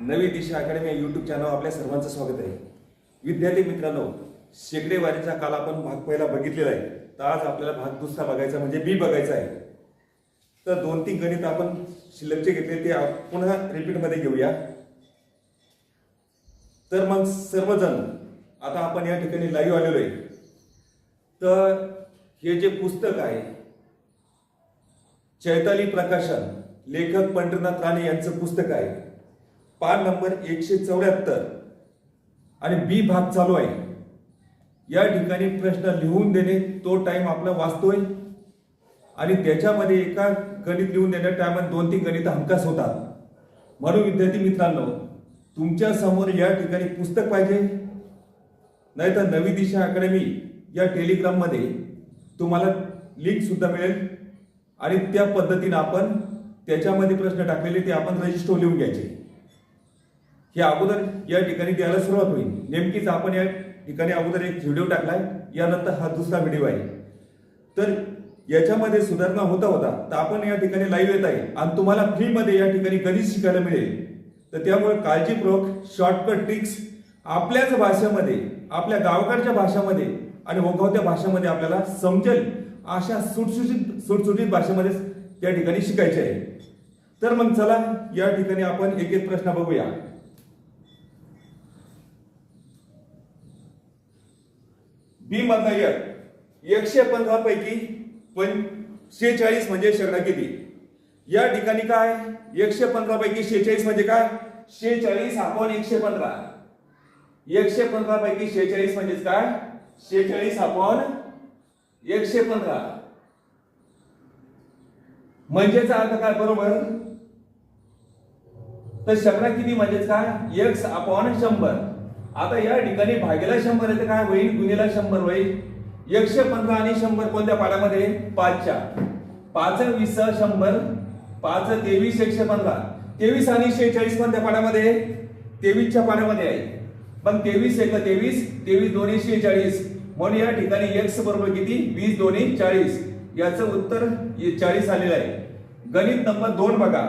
नवी दिशा academy YouTube channel आपल्या सर्वांचं स्वागत आहे. विद्यार्थी मित्रांनो शेकडेवारीचा काल आपण भाग पहिला बघितलेला आहे. तर आज आपल्याला भाग दुसरा बघायचा म्हणजे बी बघायचा आहे. तर दोन तीन गणित आपण शिल्लकचे घेतले ते पुन्हा रिपीटमध्ये घेऊया. तर मग सर्वजण आता आपण या ठिकाणी लाईव्ह आलेलो आहे. तर हे जे पुस्तक आहे चैताली प्रकाशन लेखक पंढरीनाथ राणे यांचं पुस्तक आहे. पान नंबर एकशे चौऱ्याहत्तर. आणि बी भाग चालू आहे. या ठिकाणी प्रश्न लिहून देणे तो टाइम आपला वाचतोय. आणि त्याच्यामध्ये एका गणित लिहून देण्या टायमात दोन तीन गणित हमखास होतात. म्हणून विद्यार्थी मित्रांनो तुमच्यासमोर या ठिकाणी पुस्तक पाहिजे. नाहीतर नवी दिशा अकॅडमी या टेलिग्राममध्ये तुम्हाला लिंक सुद्धा मिळेल. आणि त्या पद्धतीने आपण त्याच्यामध्ये प्रश्न टाकलेले ते आपण रजिस्टर लिहून घ्यायचे. हे अगोदर या ठिकाणी द्यायला सुरुवात होईल. नेमकीच आपण या ठिकाणी अगोदर एक व्हिडिओ टाकलाय. यानंतर हा दुसरा व्हिडिओ आहे. तर याच्यामध्ये सुधारणा होता होता. तर आपण या ठिकाणी लाईव्ह येत आहे. आणि तुम्हाला फ्रीमध्ये या ठिकाणी गणित शिकायला मिळेल. तर त्यामुळे काळजीपूर्वक शॉर्टकट ट्रिक्स आपल्याच भाषेमध्ये आपल्या गावकडच्या भाषेमध्ये आणि ओघवत्या भाषेमध्ये आपल्याला समजेल अशा सुटसुटीत सुटसुटीत भाषेमध्ये त्या ठिकाणी शिकायचे आहे. तर मग चला या ठिकाणी आपण एक एक प्रश्न बघूया. बी मधला एक. एकशे पंधरा पैकी पण शेहेचाळीस म्हणजे शेकडा किती? या ठिकाणी काय? एकशे पंधरा पैकी शेहेचाळीस म्हणजे काय? शेहेचाळीस आपण एकशे पंधरा. एकशे पंधरा पैकी शेहेचाळीस म्हणजेच काय? शेहेचाळीस आपण एकशे पंधरा. म्हणजेचा अर्थ काय बरोबर? तर शंभर किती म्हणजेच काय? एक्स आपण शंभर. आता या ठिकाणी भागेला शंभर आहे तर काय होईल? गुन्हेला शंभर होईल. एकशे पंधरा आणि शंभर कोणत्या पाड्यामध्ये पाचच्या. पाच वीस शंभर. पाच तेवीस एकशे पंधरा. तेवीस आणि शेहेचाळीस कोणत्या पाड्यामध्ये तेवीसच्या पाण्यामध्ये आहे. पण तेवीस एक तेवीस तेवीस दोन्ही शेहेचाळीस. म्हणून या ठिकाणी एक्स बरोबर किती? वीस दोन्ही चाळीस. याचं उत्तर चाळीस आलेलं आहे. गणित नंबर दोन बघा.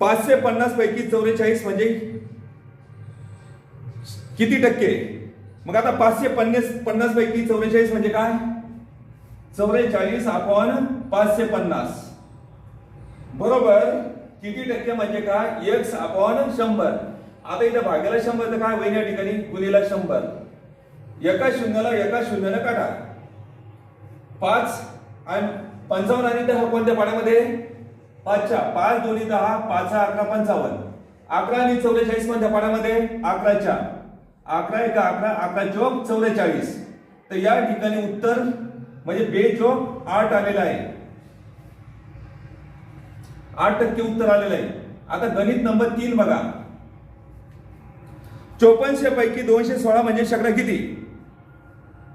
पाचशे पन्नास पैकी चौवेचाळीस म्हणजे किती टक्के? मग आता पाचशे पन्नास पन्नास पैकी चौवेचाळीस म्हणजे काय? चौवेचाळीस आपण पाचशे पन्नास. बरोबर? किती टक्के म्हणजे काय? एक्स अपॉन शंभर. आता इथं भाग्याला शंभर तर काय होईल या ठिकाणी? गुन्हेला शंभर. एका शून्याला एका शून्यानं काढा. पाच आणि पंचावन्न आणि दहा कोणत्या पाण्यामध्ये पाचच्या. पाच दोन्ही दहा पाच अकरा पंचावन्न. अकरा आणि चौवेचाळीस कोणत्या पाण्यामध्ये अकराच्या. अकरा एक अकरा अकरा चौक चौवेचाळीस तर या ठिकाणी उत्तर म्हणजे बे चौक आठ आलेला आहे. आठ टक्के उत्तर आलेलं आहे. आता गणित नंबर तीन बघा. चोपनशे पैकी दोनशे सोळा म्हणजे शकरा किती?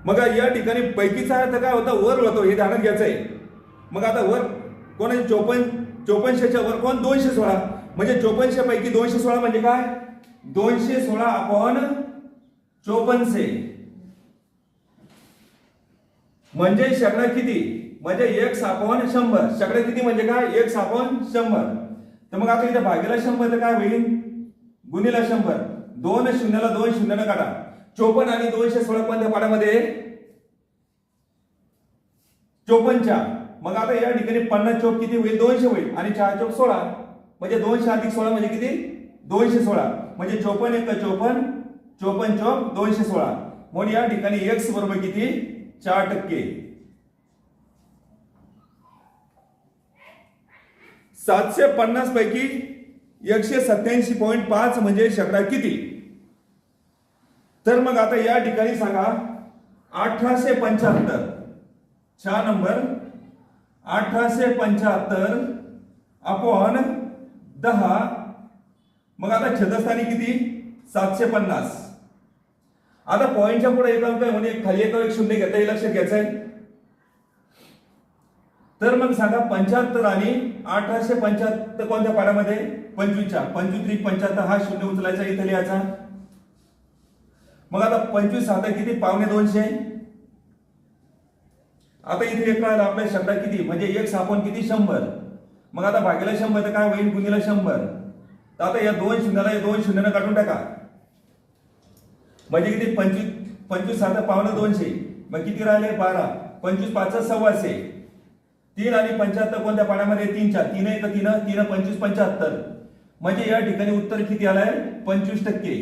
मग या ठिकाणी पैकीचा अर्थ काय होता? वर होतो. हे ध्यानात घ्यायचं आहे मग आता वर कोण आहे? चोपन्न चोपन्नशेच्या वर कोण? दोनशे सोळा. म्हणजे चोपनशे पैकी दोनशे सोळा म्हणजे काय? दोनशे सोळा आपण चोपन्नशे म्हणजे शकडा किती? म्हणजे एक सापवन शंभर. शकडा किती म्हणजे काय? एक सापवन शंभर. तर मग आता इथे भागीला शंभर तर काय होईल? गुणीला शंभर. दोन शून्याला दोन शून्याला काढा. चोपन्न आणि दोनशे सोळा कोणत्या पाड्यामध्ये चोपनच्या मग आता या ठिकाणी पन्नास चौक किती होईल? दोनशे होईल. आणि चार चौक सोळा. म्हणजे दोनशे अधिक सोळा म्हणजे किती? दोनशे सोळा. म्हणजे चोपन्न एक चोपन्न. चोपन्न चौक दोनशे सोळा. म्हणून या ठिकाणी एक्स बरोबर किती? चार टक्के. सातशे पन्नास पैकी एकशे सत्याऐंशी पॉईंट पाच म्हणजे शकडा किती? तर मग आता या ठिकाणी सांगा अठराशे पंच्याहत्तर. चार नंबर. अठराशे पंच्याहत्तर अपॉन दहा. मग आता छदस्थानी किती? सातशे पन्नास. आता पॉईंटच्या पुढे एक अंक म्हणजे खाली एक एक शून्य घेता हे लक्षात घ्यायचं आहे. तर मग सांगा पंच्याहत्तर आणि अठराशे पंच्याहत्तर कोणत्या पाड्यामध्ये? पंचवीसच्या. पंचवीस त्रिक पंच्याहत्तर हा शून्य उचलायचा इथे लिहायचा. मग आता पंचवीस साधा किती? पावणे दोनशे. आता इथे एक राहिला आपल्या शब्दात किती? म्हणजे एक सापण किती? शंभर. मग आता भागेला शंभर तर काय होईल? गुणीला शंभर. तर आता या दोन शून्याला या दोन शून्यानं काढून टाका. म्हणजे किती? पंचवीस पंचवीस सात पावणे दोनशे. मग किती राहिले? बारा. पंचवीस पाच सव्वाशे. तीन आणि पंच्याहत्तर कोणत्या पाण्यामध्ये? तीन चार तीन एक तीन तीन पंचवीस पंच्याहत्तर. म्हणजे या ठिकाणी उत्तर किती आलंय? पंचवीस टक्के.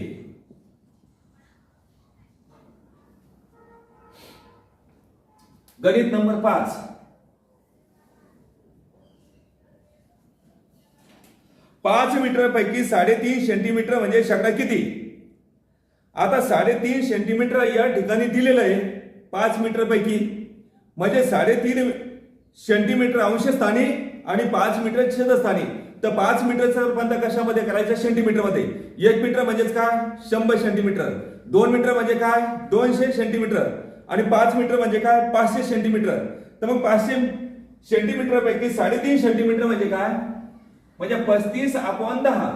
गणित नंबर पाच. पाच मीटर पैकी साडेतीन सेंटीमीटर म्हणजे शकडा किती? आता साडेतीन सेंटीमीटर या ठिकाणी दिलेलं आहे पाच मीटरपैकी म्हणजे साडेतीन सेंटीमीटर अंशस्थानी आणि पाच मीटर छेदस्थानी. तर पाच मीटरचं रूपांतर कशामध्ये करायचं? सेंटीमीटरमध्ये एक मीटर म्हणजेच काय? शंभर सेंटीमीटर दोन मीटर म्हणजे काय? दोनशे सेंटीमीटर आणि पाच मीटर म्हणजे काय? पाचशे सेंटीमीटर तर मग पाचशे सेंटीमीटरपैकी साडेतीन सेंटीमीटर म्हणजे काय? म्हणजे पस्तीस अपॉन दहा.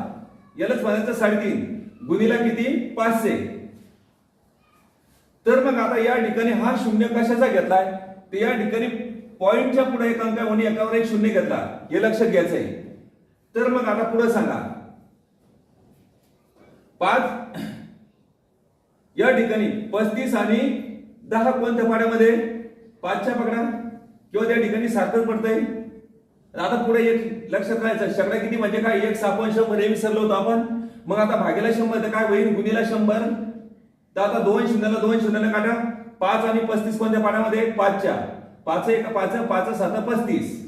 यालाच म्हणायचं साडेतीन. गुणीला किती? पाचशे. तर मग आता या ठिकाणी हा शून्य कशाचा घेतलाय? तर या ठिकाणी पॉइंटच्या पुढे एक अंक म्हणून एकावर एक शून्य घेतला. हे लक्षात घ्यायचं आहे तर मग आता पुढे सांगा. पाच. या ठिकाणी पस्तीस आणि दहा कोणत्या पाड्यामध्ये? पाचच्या पकडा किंवा त्या ठिकाणी सारखंच पडतंय. आता पुढे एक लक्षात राहायचं. शेकडा किती म्हणजे काय? एक सापन शंभर हे विसरलो होतो आपण. मग आता भागेला शंभर तर काय होईल? गुणीला शंभर. तर आता दोन शून्याला दोन शून्याला काढा. पाच आणि पस्तीस कोणत्या पाण्यामध्ये पाचच्या. पाच एक पाच पाच सात पस्तीस.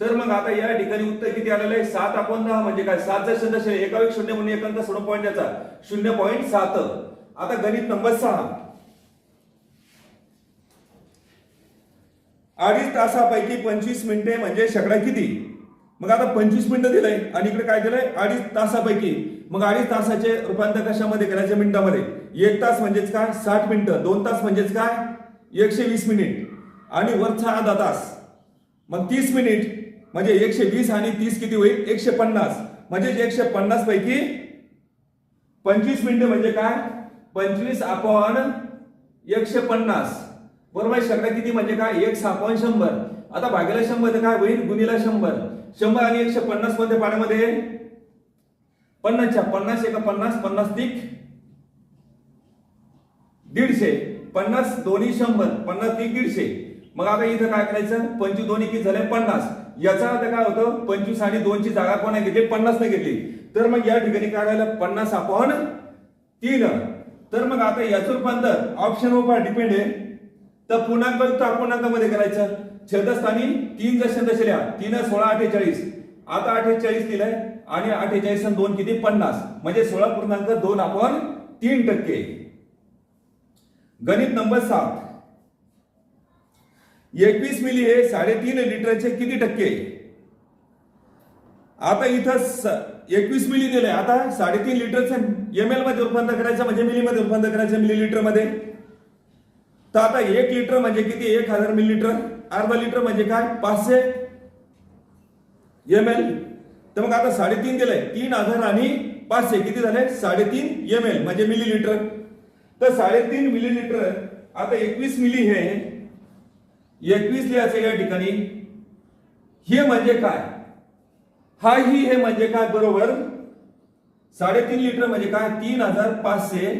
तर मग आता या ठिकाणी उत्तर किती आलेलं आहे? सात आपण दहा म्हणजे काय? सात जर शून्य शून्य एका एक शून्य म्हणून एक सोडून पॉईंट याचा शून्य पॉईंट सात. आता गणित नंबर सहा. अडीच तासापैकी पंचवीस मिनिटे म्हणजे शेकडा किती? मग आता पंचवीस मिनिटं दिलंय. आणि इकडे काय दिलंय अडीच तासापैकी मग अडीच तासाचे रूपांतर कशामध्ये करायचे मिनिटामध्ये? एक तास म्हणजेच काय? साठ मिनिटं. दोन तास म्हणजेच काय? एकशे वीस मिनिट. आणि वरचा अर्धा तास. मग तीस मिनिट म्हणजे एकशे वीस आणि तीस किती होईल? एकशे पन्नास. म्हणजे एकशे पन्नास पैकी पंचवीस मिनिटं म्हणजे काय? पंचवीस अपॉन एकशे पन्नास. बरोबर? शेकडा किती म्हणजे काय? एक सापॉन शंभर. आता भागेला शंभर तर काय होईल? गुणीला शंभर. शंभर आणि एकशे पन्नासमध्ये पाण्यामध्ये पन्नासच्या पन्नास एका पन्नास पन्नास तीक दीडशे. पन्नास दोन्ही शंभर पन्नास तीक दीडशे. मग आता इथं काय करायचं? पंचवीस दोन्ही किती झाले? पन्नास. याचा अर्थ काय होतं? पंचवीस आणि दोनची जागा कोणा घेतली? पन्नास ने घेतली. तर मग या ठिकाणी काय राहिलं? पन्नास अपॉन तीन. तर मग आता याचं रूपांतर ऑप्शन वर डिपेंड आहे. तर पूर्णांक तर अपूर्णांकामध्ये करायचं. छेदस्थानी तीन जसे तसे लिहा. तीन सोळा अठ्ठेचाळीस. आता अठ्ठेचाळीस दिलंय. आणि अठ्ठेचाळीस दोन किती? पन्नास. म्हणजे सोळा पूर्णांक दोन आपण तीन टक्के. गणित नंबर सात. एकवीस मिली हे साडेतीन लिटरचे किती टक्के? आता इथं एकवीस मिली दिले आता साडेतीन लिटरचं एम एलमध्ये रूपांतर करायचं म्हणजे मिलीमध्ये रूपांतर करायचं मिली लिटरमध्ये तर आता एक लिटर म्हणजे किती? एक हजार मिलीलिटर. अर्धा लिटर म्हणजे काय? पाचशे एम एल तर मग आता साडेतीन दिलंय. तीन हजार आणि पाचशे. किती झाले? साडेतीन एम एल म्हणजे मिलीलिटर तर साडेतीन मिलीलिटर आता एकवीस मिली हे एकवीस लिहायचं या ठिकाणी. हे म्हणजे काय? हा ही हे म्हणजे काय? बरोबर. साडेतीन लिटर म्हणजे काय? तीन हजार पाचशे.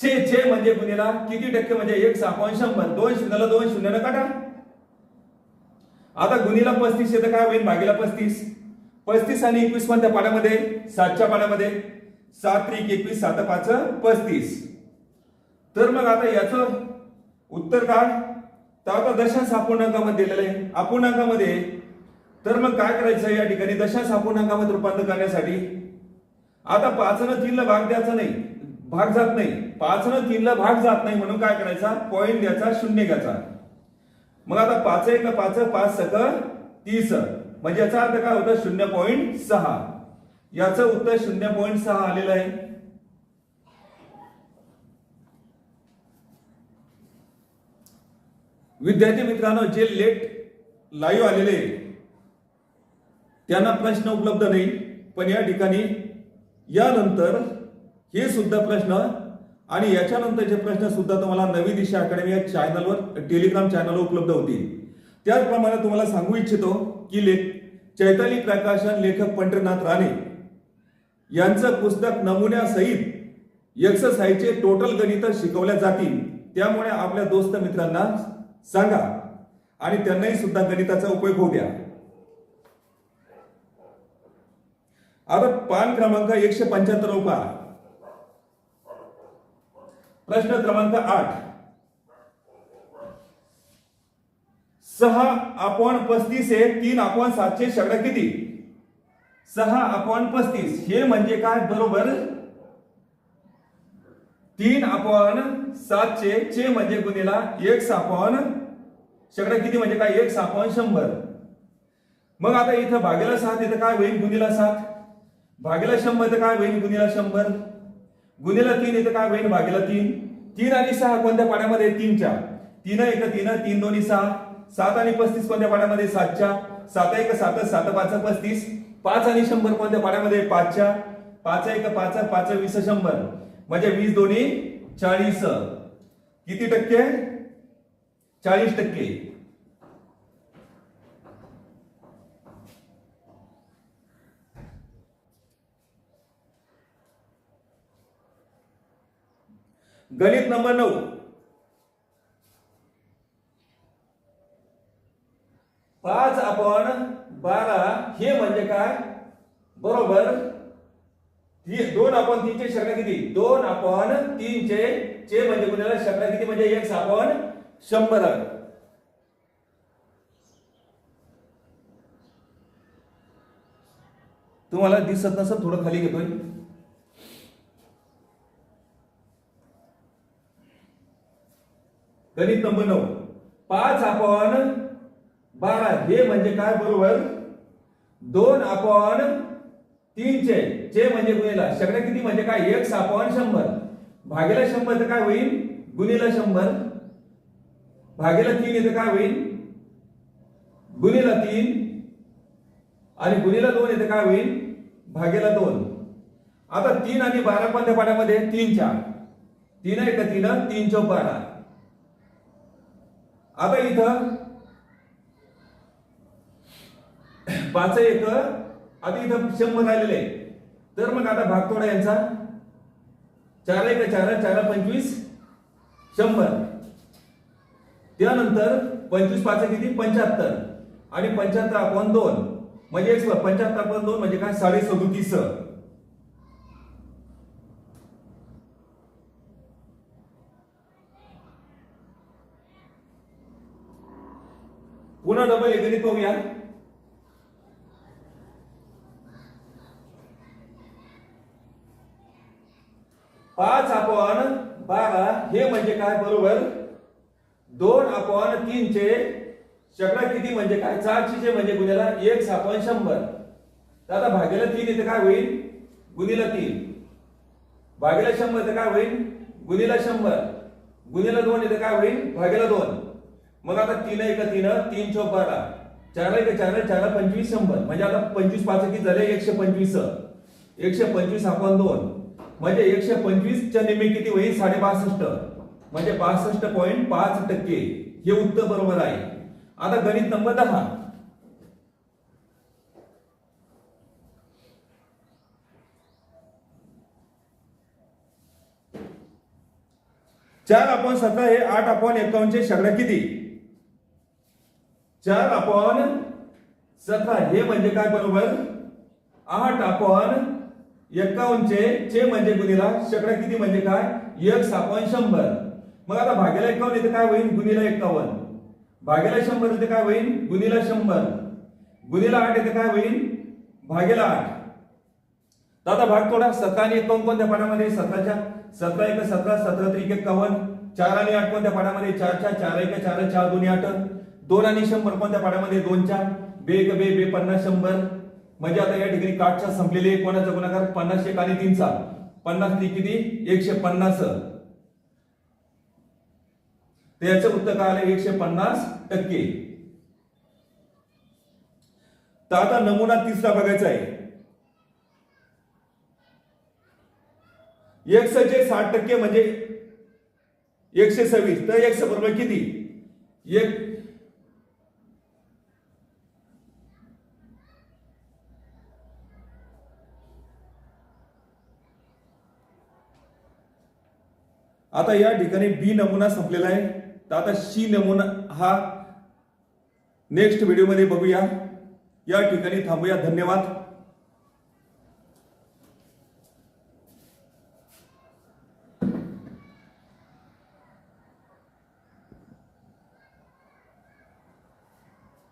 चे चे म्हणजे गुन्हेला किती टक्के? म्हणजे एक सहा शंभर. दोन शून्याला दोन शून्याला काटा आता गुन्हेला पस्तीस येतं काय होईल? भागीला पस्तीस. पस्तीस आणि एकवीस कोणत्या पाण्यामध्ये सातच्या पाण्यामध्ये सात त्रिक एकवीस सात पाच पस्तीस. तर मग आता याचं उत्तर काय? तर आता दशांश अपूर्णांकामध्ये दिलेलं आहे. अपूर्णांकामध्ये तर मग काय करायचं या ठिकाणी? दशांश अपूर्णांकामध्ये रूपांतर करण्यासाठी. आता पाचनं तीनला भाग द्यायचा नाही. भाग जात नाही. पाचनं तीनला भाग जात नाही म्हणून काय करायचा? पॉईंट द्यायचा शून्य घ्यायचा. मग आता पाच एक पाच पाच सक तीस. म्हणजे याचा अर्थ काय होतं? शून्य पॉईंट सहा. याचं उत्तर शून्य पॉईंट सहा आलेलं आहे. विद्यार्थी मित्रांनो जे लेट लाईव्ह आलेले त्यांना प्रश्न उपलब्ध नाही. पण या ठिकाणी यानंतर हे सुद्धा प्रश्न आणि याच्यानंतरचे प्रश्न सुद्धा तुम्हाला नवी दिशा अकॅडमी या चॅनलवर टेलिग्राम चॅनलवर उपलब्ध होतील. त्याचप्रमाणे तुम्हाला सांगू इच्छितो की लेख चैताली प्रकाशन लेखक पंढरनाथ राणे यांचं पुस्तक नमुन्यासहित एक्सरसाइजचे टोटल गणित शिकवल्या जातील. त्यामुळे आपल्या दोस्त मित्रांना सांगा आणि त्यांनाही सुद्धा गणिताचा उपयोग होऊ द्या. आता पान क्रमांक एकशे पंच्याहत्तर पहा प्रश्न क्रमांक आठ. सहा अपॉन पस्तीस हे तीन अपॉन सातशे शेकडा किती? सहा अपॉन पस्तीस. हे म्हणजे काय? बरोबर? तीन अपॉन सातशे चे म्हणजे गुन्हेला एक सापॉन शेकडा किती म्हणजे काय? एक सापॉन शंभर. मग आता इथं भागेला सात इथं काय होईल? गुन्हेला सात. भागेला शंभर तर काय होईल? गुन्हेला शंभर. गुणीला तीन इथं काय होईल भागेला तीन. तीन आणि सहा कोणत्या पाण्यामध्ये तीनच्या. तीन एक तीन तीन दोन्ही सहा. सात आणि पस्तीस कोणत्या पाण्यामध्ये सातच्या. सात एक सात सात पाच पस्तीस. पाच आणि शंभर कोणत्या पाण्यामध्ये पाचच्या. पाच एक पाच पाच वीस शंभर. म्हणजे वीस दोन्ही चाळीस. किती टक्के? चाळीस टक्के. गणित नंबर नऊ. पाच आपण बारा हे म्हणजे काय? बरोबर. दोन आपण तीनचे शकला किती? दोन आपण तीनचे चे म्हणजे कुणाला? शकला किती म्हणजे एक आपण शंभर. तुम्हाला दिसत नसत थोडं खाली घेतोय. गणित नंबर नऊ. पाच अपॉन बारा. हे म्हणजे काय बरोबर? दोन अपॉन तीनचे. चे म्हणजे गुन्हेला सगळ्या किती म्हणजे काय? एक अपॉन शंभर. भागेला शंभर तर काय होईल? गुन्हेला शंभर. भागेला तीन येतं काय होईल? गुन्हेला तीन. आणि गुन्हेला दोन येतं काय होईल? भागेला दोन. आता तीन आणि बारा कोणत्या पाण्यामध्ये तीन चार तीन आहे का तीन? तीन चौ बारा. आता इथं पाच एक आता इथं शंभर आलेले आहे. तर मग आता भागतोडा यांचा. चार एक चार? चार पंचवीस शंभर. त्यानंतर पंचवीस पाच किती? पंच्याहत्तर. आणि पंच्याहत्तर आपण दोन. म्हणजे पंच्याहत्तर आपण दोन म्हणजे काय? साडे सदुतीस पुन्हा डबल एक गणित पाहूया पाच आपण बारा हे म्हणजे काय? बरोबर. दोन आपण तीनचे शेकडा किती म्हणजे काय? चारशे म्हणजे गुन्ह्याला एक आपण शंभर. तर आता भागेला तीन इथे काय होईल? गुन्हेला तीन. भागेला शंभर इथं काय होईल? गुन्हेला शंभर. गुन्हेला दोन इथं काय होईल? भागेला दोन. मग आता तीन एक तीन तीन चौ बारा. चार एक चार चार पंचवीस शंभर. म्हणजे आता पंचवीस पाच किती झाले? एकशे पंचवीस. एकशे पंचवीस आपण दोन. म्हणजे एकशे पंचवीस च्या निम्मे किती होईल? साडे बासष्ट म्हणजे बासष्ट पॉईंट पाच टक्के. हे उत्तर बरोबर आहे. आता गणित नंबर दहा. चार आपण सतरा हे आठ आपण एकावन्नचे शेकडा किती? चार अपॉन सतरा हे म्हणजे काय बरोबर? आठ अपॉन एकावन्नचे चे म्हणजे गुणीला शेकडा किती म्हणजे काय? एक अपॉन शंभर. मग आता भागेला एकावन्न इथे काय होईल गुणीला एकावन्न. भागेला शंभर इथे काय होईल गुणीला शंभर. गुणीला आठ इथे काय होईल भागेला आठ. तर आता भाग थोडा सतरा आणि एकावन्न कोणत्या पाठामध्ये? सतराच्या. सतरा एक सतरा सतरा त्रिक एकावन्न. चार आणि आठ कोणत्या पाठामध्ये? चार चार एक चार चार दोन्ही आठ. दोन आणि शंभर कोणत्या पाठ्यामध्ये दोन चार. बे एक बे बे पन्नास शंभर. म्हणजे आता या ठिकाणी काठच्या संपलेले कोणाचा गुणाकार? पन्नास एक आणि तीनचा. पन्नास ती किती? एकशे पन्नास. तर याचं उत्तर काय आलं? एकशे पन्नास टक्के. तर आता नमुना तिसरा बघायचा आहे. एकशे साठ टक्के म्हणजे एकशे सव्वीस. तर एकशे बरोबर किती? एक आता या ठिकाणी बी नमुना संपलेला आहे. तर आता सी नमुना हा नेक्स्ट व्हिडिओमध्ये बघूया. या ठिकाणी थांबूया. धन्यवाद.